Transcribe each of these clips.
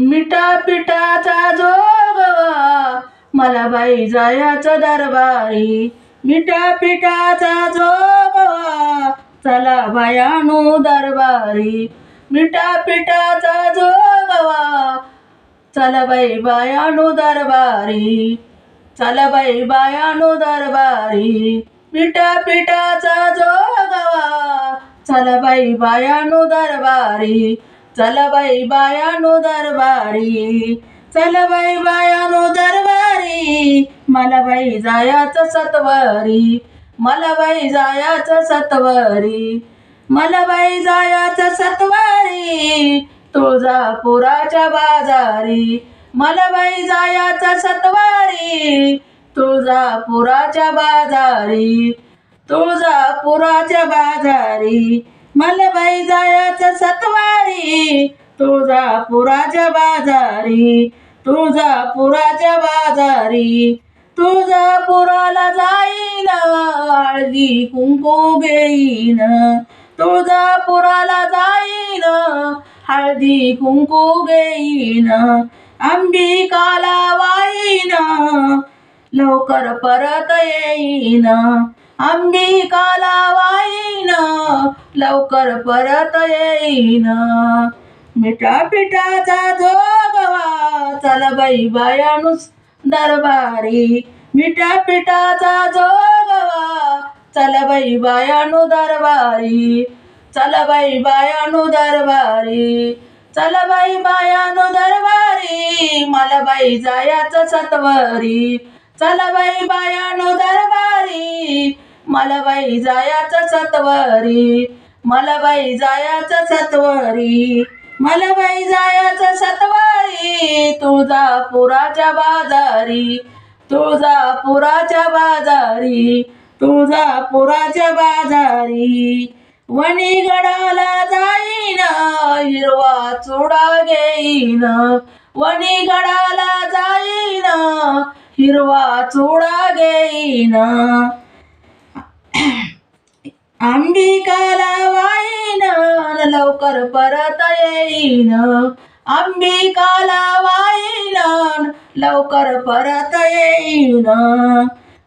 मिठा पिठाचा जोगवा मला बाई जायाचं दरबारी. मिठा पिठाचा जोगवा चला बायानो दरबारी. मिठा पिठाचा जोगवा चला बाई बायानो दरबारी. चला बाई बायानो दरबारी. मिठा पिठाचा जोगवा चला बाई बायानो दरबारी. चला बाई बायानो दरबारी चला बाई बायानो दरबारी मला बाई जायाचं सतवारी मला बाई जायाचं सतवारी मला बाई सतवारी तुळजापुराच्या बाजारी मला बाई जायाचं सतवारी तुळजापुराच्या बाजारी तुळजापुराच्या बाजारी. मलबाई जायाच सतवारी तुळजापुराच्या बाजारी तुळजापुराच्या बाजारी. तुळजापुराला जाईन हळदी कुंकू घेईन. तुळजापुराला जाईन हळदी कुंकू घेईन. अंबिकाला वाईन लवकर परत येईन. अंबिकाला वाईन लवकर परत येईन. मिठा पिठाचा जोगवा चल बाई बायानुस दरबारी. मिठा पिठाचा जोगवा चल बाई बायानु दरबारी. चल बाई बायानु दरबारी. चल बाई बायानु दरबारी मला बाई जायाचं सतवारी. चल बाई बायानु दरबारी मला बाई जायाचं सतवारी मला बाई जायाचं सतवारी मला बाई जायाचं सतवारी तुळजापुराच्या बाजारी तुळजापुराच्या बाजारी तुळजापुराच्या बाजारी. वणीगडाला जाईन हिरवा चुडा घेईन. वणीगडाला जाईन हिरवा चुडा घेईन. अंबिकाला वाईन लवकर परत येईन. अंबिकाला वाईन लवकर परत येईन.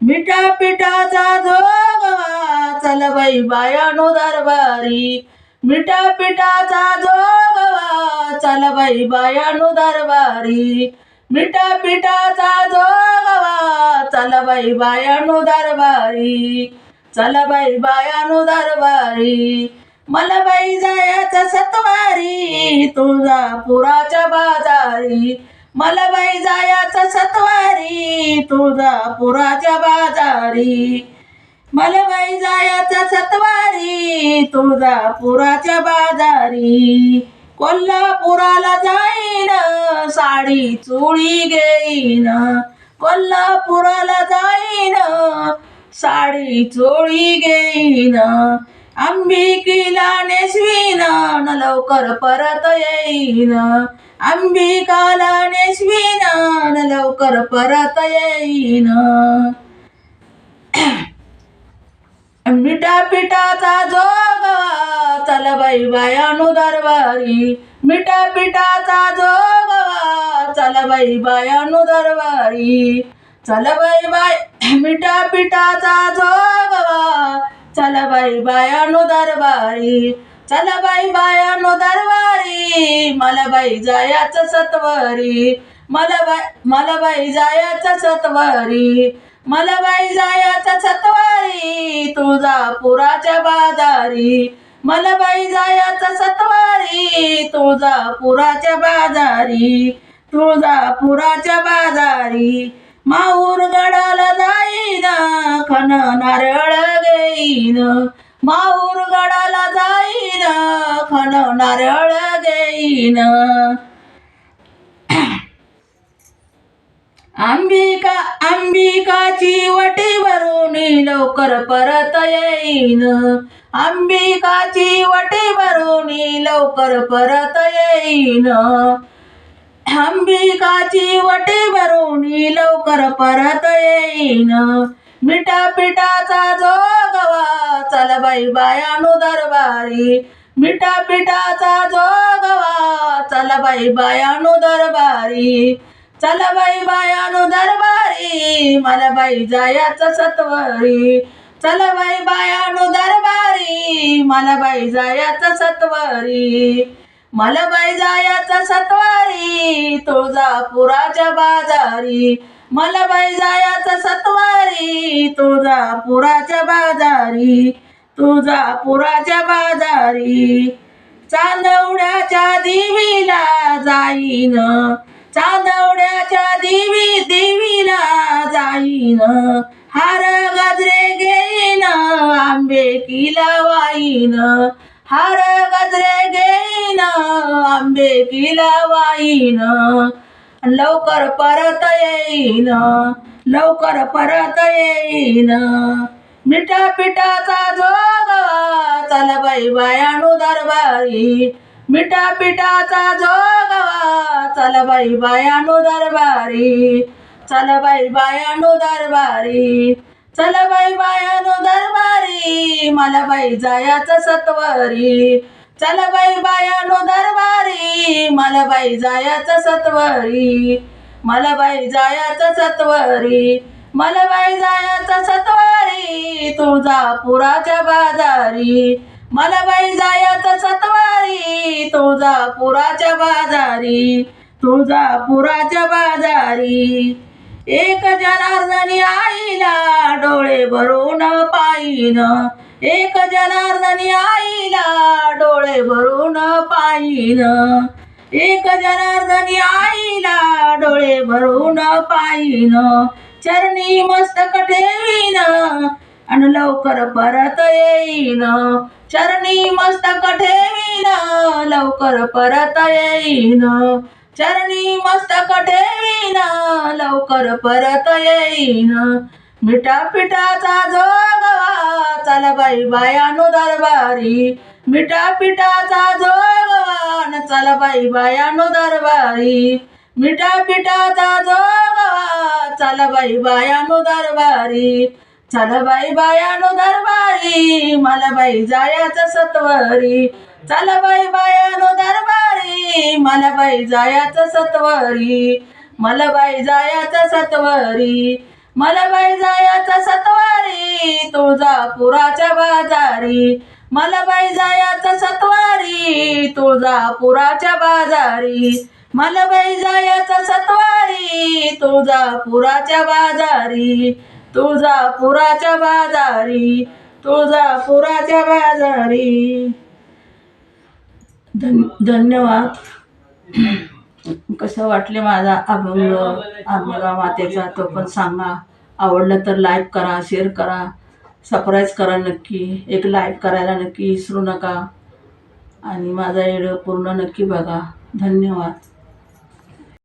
मिठा पिठाचा जोगवा चल बाई बायानो दरबारी. मिठा पिठाचा जोगवा चल बाई बायानो दरबारी. मिठा पिठाचा जोगवा चल बाई बायानो दरबारी. चला बाई बायानो दरबारी. मला बाई जायाचा सतवारी तुळजापुराच्या बाजारी. मला बाई जायाचा सतवारी तुळजापुराच्या बाजारी. मला बाई जायाचा सतवारी तुळजापुराच्या बाजारी. कोल्हापुराला जाईन साडी चोळी घेईन. कोल्हापुराला जाईन साडी चोळी घेईन. अंबिकीला नेसवीन न लवकर परत येईन. अंबिकाला नेसवीन न लवकर परत येईन. मिठा पिठाचा जोगवा चल बाई बायानु दरबारी. मिठा पिठाचा जोगवा चल बाई बायानु दरबारी. चल बाई बाय मिठा पिठाचा जोगवा चल बाई बायानो दरबारी चल बाई बायानो दरबारी. मला बाई जायाचं सतवारी मला बाई मला बाई जायाचं सतवारी मला बाई जायाचं सतवारी तुळजापुराच्या बाजारी. मला बाई जायाचं सतवारी तुळजापुराच्या बाजारी तुळजापुराच्या बाजारी. माऊर गडाला जाईन खन नारळ घेईन. माऊर गडाला जाईन खन नारळ घेईन. अंबिका अंबिकाची वटी भरून लवकर परत येईन. अंबिकाची वटी भरून लवकर परत येईन. अंबिकाची वटी भरूनी लवकर परत येईन. मिठा पिठाचा जोगवा चल बाई बायानो दरबारी. मिठा पिठाचा जोगवा चला बाई बायानो दरबारी. चल बाई बायानो दरबारी मला बाई जायाच सत्वरी. चला बाई बायानो दरबारी मला बाई जायाच सत्वरी. मला बाई सत्वारी तुळजापुराच्या बाजारी. मला बाई सत्वारी तुळजापुराच्या बाजारी. तुळजापुराच्या बाजारी. चांदवड्याच्या देवीला जाईन. चांदवड्याच्या देवी देवीला जाईन. हार गजरे घेईन आंबे किला वाईन हार गजरे घेईन आंबे किला वाईन लवकर परत येईन लवकर परत येईन. मिठा पिठाचा जोग चल बाई बायाणू दरबारी. मिठा पिठाचा जोगवा चल बाई बायाणू दरबारी. चल बाई बायाणू दरबारी. चल बाई बायानो दरबारी मला बाई जायाचं सत्वरी. चल बाई बायानो दरबारी मला बाई जायाचं सत्वरी. मला बाई जायाचं सत्वरी मला बाई जायाचं सत्वारी तुळजापुराच्या बाजारी. मला बाई जायाचं सत्वारी तुळजापुराच्या बाजारी तुळजापुराच्या बाजारी. एक जनार्दनी आईला डोळे भरून पाईन एक जनार्दनी आईला डोळे भरून पाईन एक जनार्दनी आईला डोळे भरून पाईन चरणी मस्तक ठेवीन आणि लवकर परत येईन. चरणी मस्तक ठेवीन लवकर परत येईन. चरणी मस्तक ठेवीन लवकर परत येईन. मिठा पिठाचा जोगवा चला बाई बायानो दरबारी. मिठा पिठाचा जोगवान न चला बाई बायानो दरबारी. मिठा पिठाचा जोगवा चला बाई बायानो दरबारी. चला बाई बायानो दरबारी मला बाई जायाचं सत्वरी. चला बाई बायानो दरबारी मला बाई जायाच सत्वरी मला बाई जायाच सत्वरी मला बाई जायाच सत्वारी तुळजापुराच्या बाजारी मला बाई जायाच सत्वारी तुळजापुराच्या बाजारी मला बाई जायाच सत्वारी तुळजापुराच्या बाजारी तुळजापुराच्या बाजारी तुळजापुराच्या बाजारी. धन धन्यवाद. कसं वाटले माझा अभंग? अभंगा मातेचा तो पण सांगा. आवडलं तर लाईक करा शेअर करा. सप्राईज करा नक्की. एक लाईक करायला नक्की विसरू नका. आणि माझा व्हिडिओ पूर्ण नक्की बघा. धन्यवाद.